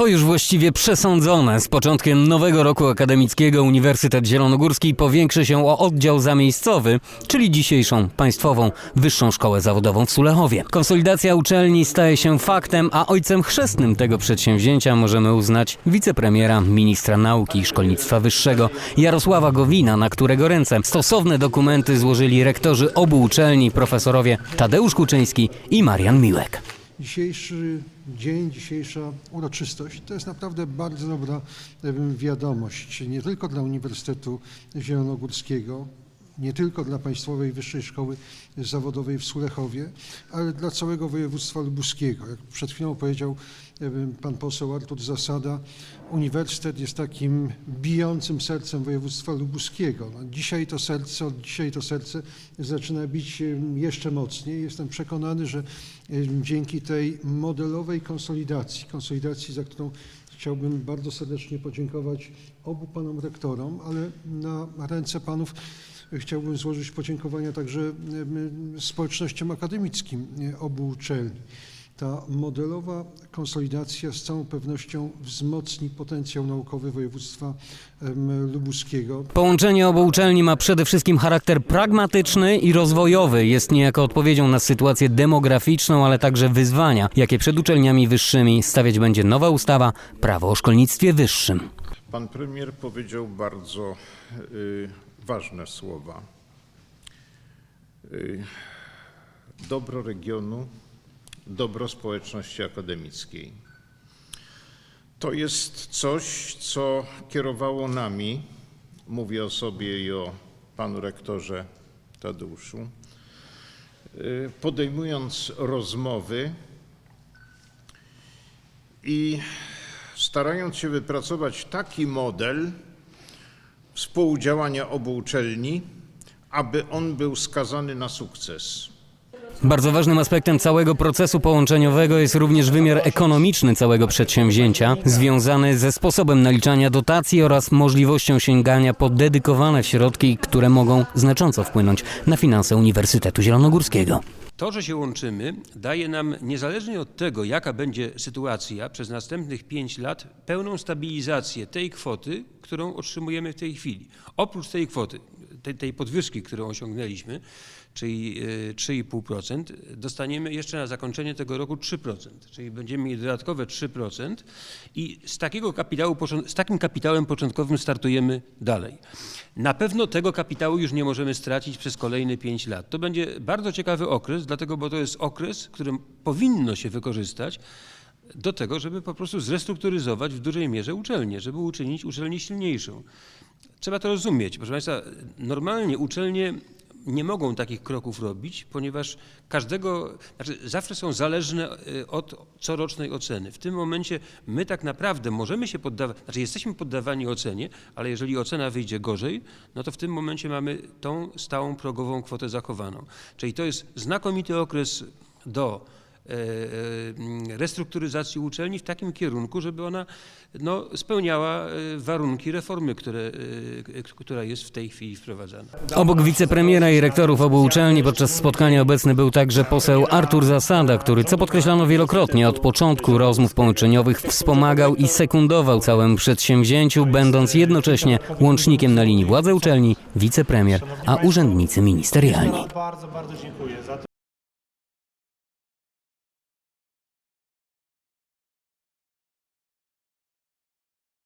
To już właściwie przesądzone. Z początkiem nowego roku akademickiego Uniwersytet Zielonogórski powiększy się o oddział zamiejscowy, czyli dzisiejszą Państwową Wyższą Szkołę Zawodową w Sulechowie. Konsolidacja uczelni staje się faktem, a ojcem chrzestnym tego przedsięwzięcia możemy uznać wicepremiera, ministra nauki i szkolnictwa wyższego Jarosława Gowina, na którego ręce stosowne dokumenty złożyli rektorzy obu uczelni, profesorowie Tadeusz Kuczyński i Marian Miłek. Dzisiejszy dzień, dzisiejsza uroczystość. To jest naprawdę bardzo dobra em, wiadomość, nie tylko dla Uniwersytetu Zielonogórskiego, nie tylko dla Państwowej Wyższej Szkoły Zawodowej w Sulechowie, ale dla całego województwa lubuskiego. Jak przed chwilą powiedział em, pan poseł Artur Zasada, uniwersytet jest takim bijącym sercem województwa lubuskiego. No, dzisiaj to serce, od dzisiaj to serce zaczyna bić em, jeszcze mocniej. Jestem przekonany, że em, dzięki tej modelowej konsolidacji, konsolidacji, za którą chciałbym bardzo serdecznie podziękować obu panom rektorom, ale na ręce panów chciałbym złożyć podziękowania także społecznościom akademickim obu uczelni. Ta modelowa konsolidacja z całą pewnością wzmocni potencjał naukowy województwa lubuskiego. Połączenie obu uczelni ma przede wszystkim charakter pragmatyczny i rozwojowy. Jest niejako odpowiedzią na sytuację demograficzną, ale także wyzwania, jakie przed uczelniami wyższymi stawiać będzie nowa ustawa Prawo o szkolnictwie wyższym. Pan premier powiedział bardzo y, ważne słowa. Y, dobro regionu, dobro społeczności akademickiej. To jest coś, co kierowało nami, mówię o sobie i o panu rektorze Tadeuszu, y, podejmując rozmowy i starając się wypracować taki model współdziałania obu uczelni, aby on był skazany na sukces. Bardzo ważnym aspektem całego procesu połączeniowego jest również wymiar ekonomiczny całego przedsięwzięcia, związany ze sposobem naliczania dotacji oraz możliwością sięgania po dedykowane środki, które mogą znacząco wpłynąć na finanse Uniwersytetu Zielonogórskiego. To, że się łączymy, daje nam, niezależnie od tego, jaka będzie sytuacja, przez następnych 5 lat pełną stabilizację tej kwoty, którą otrzymujemy w tej chwili. Oprócz tej kwoty, tej, tej podwyżki, którą osiągnęliśmy, czyli y, 3,5%, dostaniemy jeszcze na zakończenie tego roku 3%, czyli będziemy mieli dodatkowe 3% i z, takiego kapitału, z takim kapitałem początkowym startujemy dalej. Na pewno tego kapitału już nie możemy stracić przez kolejne 5 lat. To będzie bardzo ciekawy okres, dlatego, bo to jest okres, którym powinno się wykorzystać do tego, żeby po prostu zrestrukturyzować w dużej mierze uczelnię, żeby uczynić uczelnię silniejszą. Trzeba to rozumieć. Proszę Państwa, normalnie uczelnie nie mogą takich kroków robić, ponieważ każdego, znaczy zawsze są zależne y, od corocznej oceny. W tym momencie my tak naprawdę możemy się poddawać, znaczy jesteśmy poddawani ocenie, ale jeżeli ocena wyjdzie gorzej, no to w tym momencie mamy tą stałą progową kwotę zachowaną. Czyli to jest znakomity okres do e, e, restrukturyzacji uczelni w takim kierunku, żeby ona no, spełniała e, warunki reformy, które, e, która jest w tej chwili wprowadzana. Obok wicepremiera i rektorów obu uczelni podczas spotkania obecny był także poseł Artur Zasada, który, co podkreślano wielokrotnie, od początku rozmów połączeniowych wspomagał i sekundował całemu przedsięwzięciu, będąc jednocześnie łącznikiem na linii władze uczelni, wicepremier, a urzędnicy ministerialni. Bardzo, bardzo dziękuję za to.